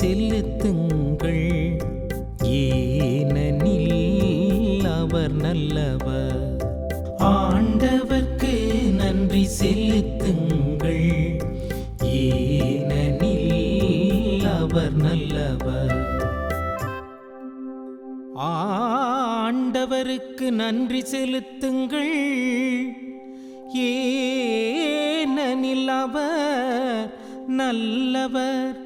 செலுத்துங்கள். ஏனெனில் அவர் நல்லவர். ஆண்டவர்க்கு நன்றி செலுத்துங்கள். ஏனெனில் அவர் நல்லவர். ஆண்டவருக்கு நன்றி செலுத்துங்கள். ஏனெனில் அவர் நல்லவர்.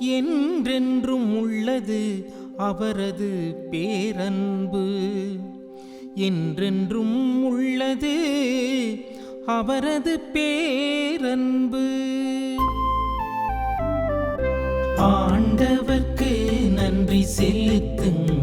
என்றென்றும் உள்ளது அவரது பேரன்பு. என்றென்றும் உள்ளது அவரது பேரன்பு. ஆண்டவர்க்கு நன்றி செலுத்துங்கள்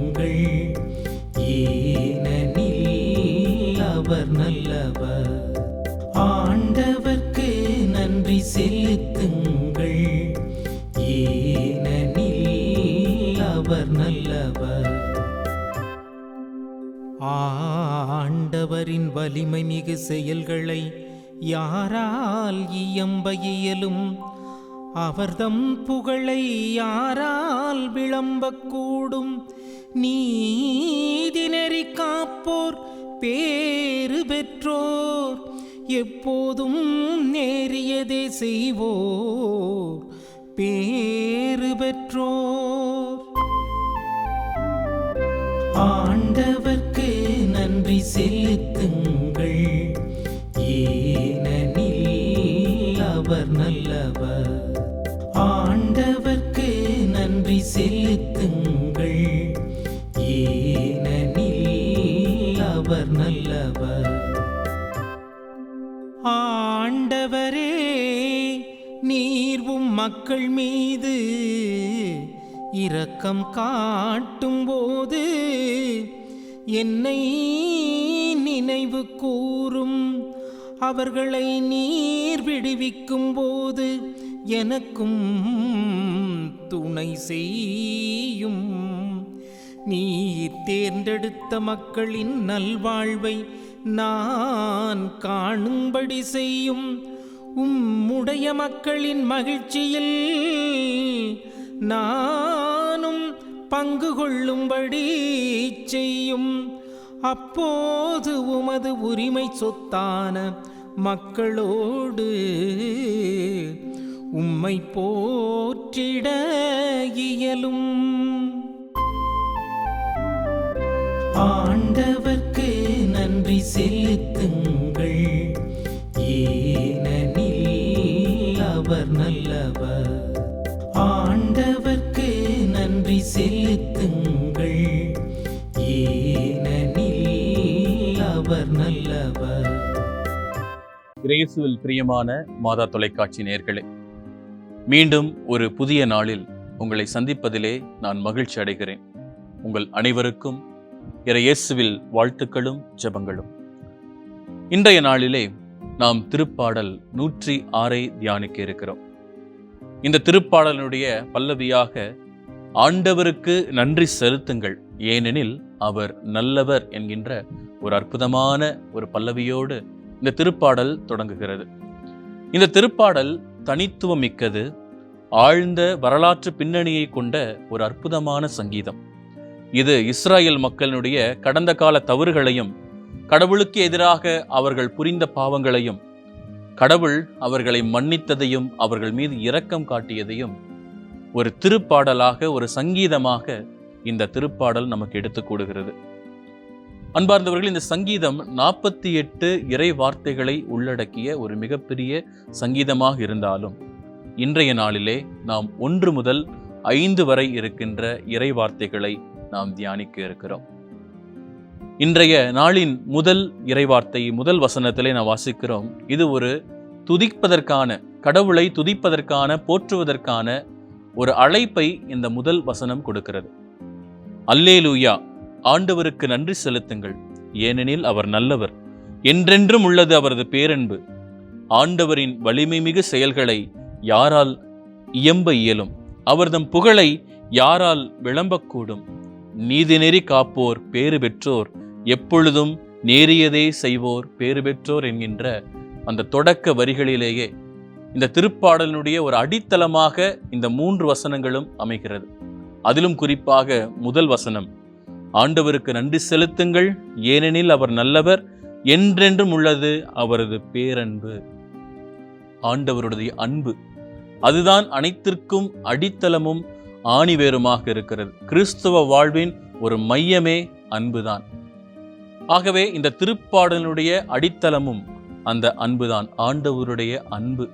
ஆண்டவரின் வலிமை மிகு செயல்களை யாரால் இயம்ப இயலும்? அவர்தம் புகழை யாரால் விளம்பக்கூடும் நீதி காப்போர் பேறு பெற்றோர். எப்போதும் நேரியதே செய்வோர் பேறு பெற்றோர். ஆண்டவர் நன்றி செலுத்துங்கள். ஏனெனில் அவர் நல்லவர். ஆண்டவர்க்கு நன்றி செலுத்துங்கள். ஏனெனில் அவர் நல்லவர். ஆண்டவரே நீர்வும் மக்கள் மீது இரக்கம் காட்டும் போது என்னை நினைவு கூறும். அவர்களை நீர் விடுவிக்கும் போது எனக்கும் துணை செய்யும். நீர் தேர்ந்தெடுத்த மக்களின் நல்வாழ்வை நான் காணும்படி செய்யும். உம்முடைய மக்களின் மகிழ்ச்சியில் நான் பங்கு கொள்ளும்படி செய்யும். அப்போது உமது உரிமை சொத்தான மக்களோடு உம்மை போற்றிட இயலும். அவர் நல்லவர். கிரேசுவில் பிரியமான மாதா தொலைக்காட்சி நேர்களே மீண்டும் ஒரு புதிய நாளில் உங்களை சந்திப்பதிலே நான் மகிழ்ச்சி அடைகிறேன். உங்கள் அனைவருக்கும் இறையேசுவில் வாழ்த்துக்களும் ஜெபங்களும். இன்றைய நாளிலே நாம் திருப்பாடல் நூற்றி ஆறை தியானிக்க இருக்கிறோம். இந்த திருப்பாடலினுடைய பல்லவியாக ஆண்டவருக்கு நன்றி செலுத்துங்கள். ஏனெனில் அவர் நல்லவர் என்கின்ற ஒரு அற்புதமான ஒரு பல்லவியோடு இந்த திருப்பாடல் தொடங்குகிறது. இந்த திருப்பாடல் தனித்துவம் மிக்கது ஆழ்ந்த வரலாற்று பின்னணியை கொண்ட ஒரு அற்புதமான சங்கீதம். இது இஸ்ராயேல் மக்களினுடைய கடந்த கால தவறுகளையும் கடவுளுக்கு எதிராக அவர்கள் புரிந்த பாவங்களையும் கடவுள் அவர்களை மன்னித்ததையும் அவர்கள் மீது இரக்கம் காட்டியதையும் ஒரு திருப்பாடலாக ஒரு சங்கீதமாக இந்த திருப்பாடல் நமக்கு எடுத்து கூடுகிறது அன்பார்ந்தவர்கள் இந்த சங்கீதம் நாற்பத்தி எட்டு இறை வார்த்தைகளை உள்ளடக்கிய ஒரு மிகப்பெரிய சங்கீதமாக இருந்தாலும் இன்றைய நாளிலே நாம் ஒன்று முதல் ஐந்து வரை இருக்கின்ற இறை வார்த்தைகளை நாம் தியானிக்க இருக்கிறோம். இன்றைய நாளின் முதல் இறைவார்த்தை முதல் வசனத்திலே நாம் வாசிக்கிறோம் இது ஒரு துதிப்பதற்கான கடவுளை துதிப்பதற்கான போற்றுவதற்கான ஒரு அழைப்பை இந்த முதல் வசனம் கொடுக்கிறது. அல்லேலூயா. ஆண்டவருக்கு நன்றி செலுத்துங்கள். ஏனெனில் அவர் நல்லவர். என்றென்றும் உள்ளது அவரது பேரன்பு. ஆண்டவரின் வலிமை மிகு செயல்களை யாரால் இயம்ப இயலும்? அவர்தம் புகழை யாரால் விளம்பக்கூடும்? நீதிநெறி காப்போர் பேறு பெற்றோர். எப்பொழுதும் நேரியதே செய்வோர் பேறு பெற்றோர் என்கின்ற அந்த தொடக்க வரிகளிலேயே இந்த திருப்பாடலினுடைய ஒரு அடித்தளமாக இந்த மூன்று வசனங்களும் அமைகிறது. அதிலும் குறிப்பாக முதல் வசனம் ஆண்டவருக்கு நன்றி செலுத்துங்கள் ஏனெனில் அவர் நல்லவர் என்றென்றும் உள்ளது அவரது பேரன்பு. ஆண்டவருடைய அன்பு அதுதான் அனைத்திற்கும் அடித்தளமும் ஆணிவேருமாக இருக்கிறது. கிறிஸ்துவ வாழ்வின் ஒரு மையமே அன்புதான். ஆகவே இந்த திருப்பாடலுடைய அடித்தளமும் அந்த அன்புதான் ஆண்டவருடைய அன்பு.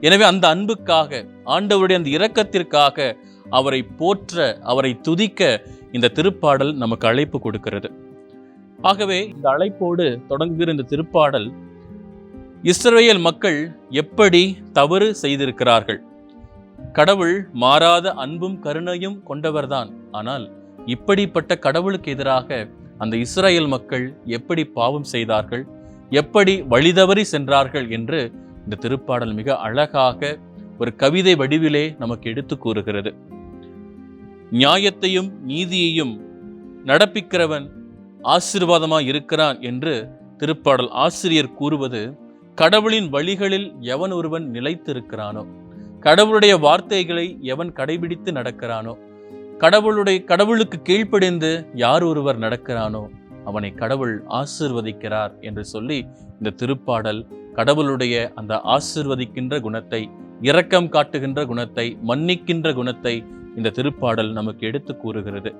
எனவே அந்த அன்புக்காக ஆண்டவருடைய அந்த இரக்கத்திற்காக அவரை போற்ற அவரை துதிக்க இந்த திருப்பாடல் நமக்கு அழைப்பு கொடுக்கிறது. ஆகவே இந்த அழைப்போடு தொடங்குகிற இந்த திருப்பாடல் இஸ்ரவேல் மக்கள் எப்படி தவறு செய்திருக்கிறார்கள்? கடவுள் மாறாத அன்பும் கருணையும் கொண்டவர்தான். ஆனால் இப்படிப்பட்ட கடவுளுக்கு எதிராக அந்த இஸ்ரேல் மக்கள் எப்படி பாவம் செய்தார்கள்? எப்படி வழிதவறி சென்றார்கள் என்று இந்த திருப்பாடல் மிக அழகாக ஒரு கவிதை வடிவிலே நமக்கு எடுத்து கூறுகிறது. நியாயத்தையும் நீதியையும் நடப்பிக்கிறவன் ஆசீர்வாதமாக இருக்கிறான் என்று திருப்பாடல் ஆசிரியர் கூறுவது கடவுளின் வழிகளில் எவன் ஒருவன் நிலைத்திருக்கிறானோ கடவுளுடைய வார்த்தைகளை எவன் கடைபிடித்து நடக்கிறானோ கடவுளுடைய கடவுளுக்கு கீழ்ப்படிந்து யார் ஒருவர் நடக்கிறானோ அவனை கடவுள் ஆசிர்வதிக்கிறார் என்று சொல்லி இந்த திருப்பாடல் கடவுளுடைய அந்த ஆசிர்வதிக்கின்ற குணத்தை இரக்கம் காட்டுகின்ற குணத்தை மன்னிக்கின்ற குணத்தை இந்த திருப்பாடல் நமக்கு எடுத்து கூறுகிறது.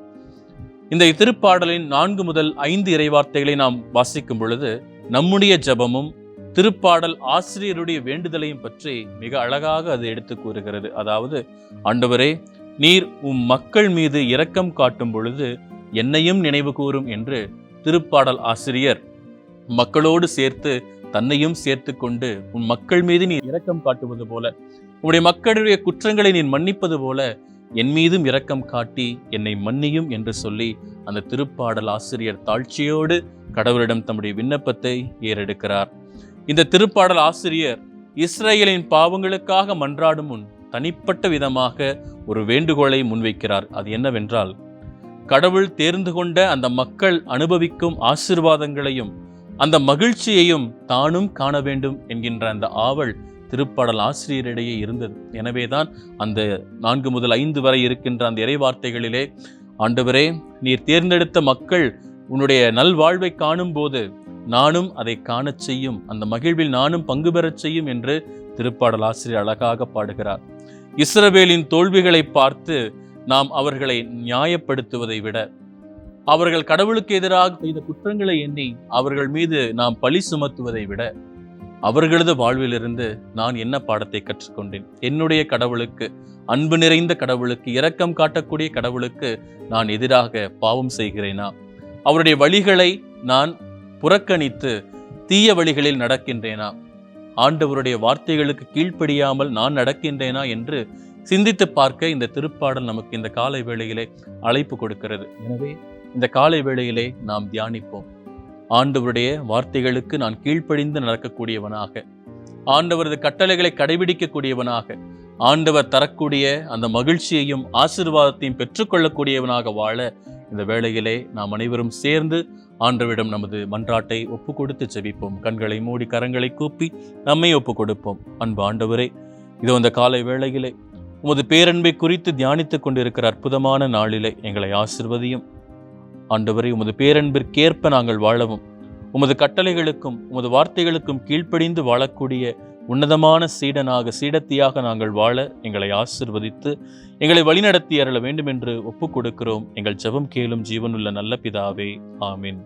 இந்த திருப்பாடலின் நான்கு முதல் ஐந்து இறைவார்த்தைகளை நாம் வாசிக்கும் பொழுது நம்முடைய ஜபமும் திருப்பாடல் ஆசிரியருடைய வேண்டுதலையும் பற்றி மிக அழகாக அது எடுத்து கூறுகிறது. அதாவது ஆண்டவரே நீர் உம் மக்கள் மீது இரக்கம் காட்டும் பொழுது என்னையும் நினைவு கூறும் என்று திருப்பாடல் ஆசிரியர் மக்களோடு சேர்த்து தன்னையும் சேர்த்து கொண்டு உன் மக்கள் மீது நீ இரக்கம் காட்டுவது போல உன்னுடைய மக்களுடைய குற்றங்களை நீ மன்னிப்பது போல என் மீதும் இரக்கம் காட்டி என்னை மன்னியும் என்று சொல்லி அந்த திருப்பாடல் ஆசிரியர் தாழ்ச்சியோடு கடவுளிடம் தம்முடைய விண்ணப்பத்தை ஏறெடுக்கிறார். இந்த திருப்பாடல் ஆசிரியர் இஸ்ரேலின் பாவங்களுக்காக மன்றாடும் முன் தனிப்பட்ட விதமாக ஒரு வேண்டுகோளை முன்வைக்கிறார். அது என்னவென்றால் கடவுள் தேர்ந்து கொண்ட அந்த மக்கள் அனுபவிக்கும் ஆசிர்வாதங்களையும் அந்த மகிழ்ச்சியையும் தானும் காண வேண்டும் என்கின்ற அந்த ஆவல் திருப்பாடல் ஆசிரியரிடையே இருந்தது. எனவேதான் அந்த நான்கு முதல் ஐந்து வரை இருக்கின்ற அந்த இறைவார்த்தைகளிலே ஆண்டவரே நீர் தேர்ந்தெடுத்த மக்கள் உன்னுடைய நல்வாழ்வை காணும்போது நானும் அதை காணச் செய்யும். அந்த மகிழ்வில் நானும் பங்கு பெறச் செய்யும் என்று திருப்பாடல் ஆசிரியர் அழகாக பாடுகிறார். இஸ்ரவேலின் தோல்விகளை பார்த்து நாம் அவர்களை நியாயப்படுத்துவதை விட அவர்கள் கடவுளுக்கு எதிராக செய்த குற்றங்களை எண்ணி அவர்கள் மீது நாம் பழி சுமத்துவதை விட அவர்களது வாழ்விலிருந்து நான் என்ன பாடத்தை கற்றுக்கொண்டேன்? என்னுடைய கடவுளுக்கு அன்பு நிறைந்த கடவுளுக்கு இரக்கம் காட்டக்கூடிய கடவுளுக்கு நான் எதிராக பாவம் செய்கிறேனா? அவருடைய வழிகளை நான் புறக்கணித்து தீய வழிகளில் நடக்கின்றேனா? ஆண்டவருடைய வார்த்தைகளுக்கு கீழ்ப்படியாமல் நான் நடக்கின்றேனா என்று சிந்தித்து பார்க்க இந்த திருப்பாடல் நமக்கு இந்த காலை வேளையிலே அழைப்பு கொடுக்கிறது. எனவே இந்த காலை வேளையிலே நாம் தியானிப்போம். ஆண்டவருடைய வார்த்தைகளுக்கு நான் கீழ்ப்படிந்து நடக்கக்கூடியவனாக. ஆண்டவரது கட்டளைகளை கடைபிடிக்கக்கூடியவனாக. ஆண்டவர் தரக்கூடிய அந்த மகிழ்ச்சியையும் ஆசீர்வாதத்தையும் பெற்றுக்கொள்ளக்கூடியவனாக வாழ இந்த வேளையிலே நாம் அனைவரும் சேர்ந்து ஆண்டவரிடம் நமது மன்றாட்டை ஒப்பு கொடுத்து செவிப்போம் கண்களை மூடி கரங்களை கூப்பி நம்மை ஒப்பு கொடுப்போம் அன்பு ஆண்டவரே இது அந்த காலை வேளையிலே உமது பேரன்பை குறித்து தியானித்துக் கொண்டிருக்கிற அற்புதமான நாளிலே எங்களை ஆசிர்வதியும். ஆண்டவரை உமது பேரன்பிற்கேற்ப நாங்கள் வாழவும். உமது கட்டளைகளுக்கும் உமது வார்த்தைகளுக்கும் கீழ்ப்படிந்து வாழக்கூடிய உன்னதமான சீடனாக சீடத்தியாக நாங்கள் வாழ எங்களை ஆசிர்வதித்து எங்களை வழிநடத்தி அருள வேண்டும் என்று ஒப்புக் கொடுக்கிறோம் எங்கள் ஜெபம் கேளும் ஜீவனுள்ள நல்ல பிதாவே ஆமீன்.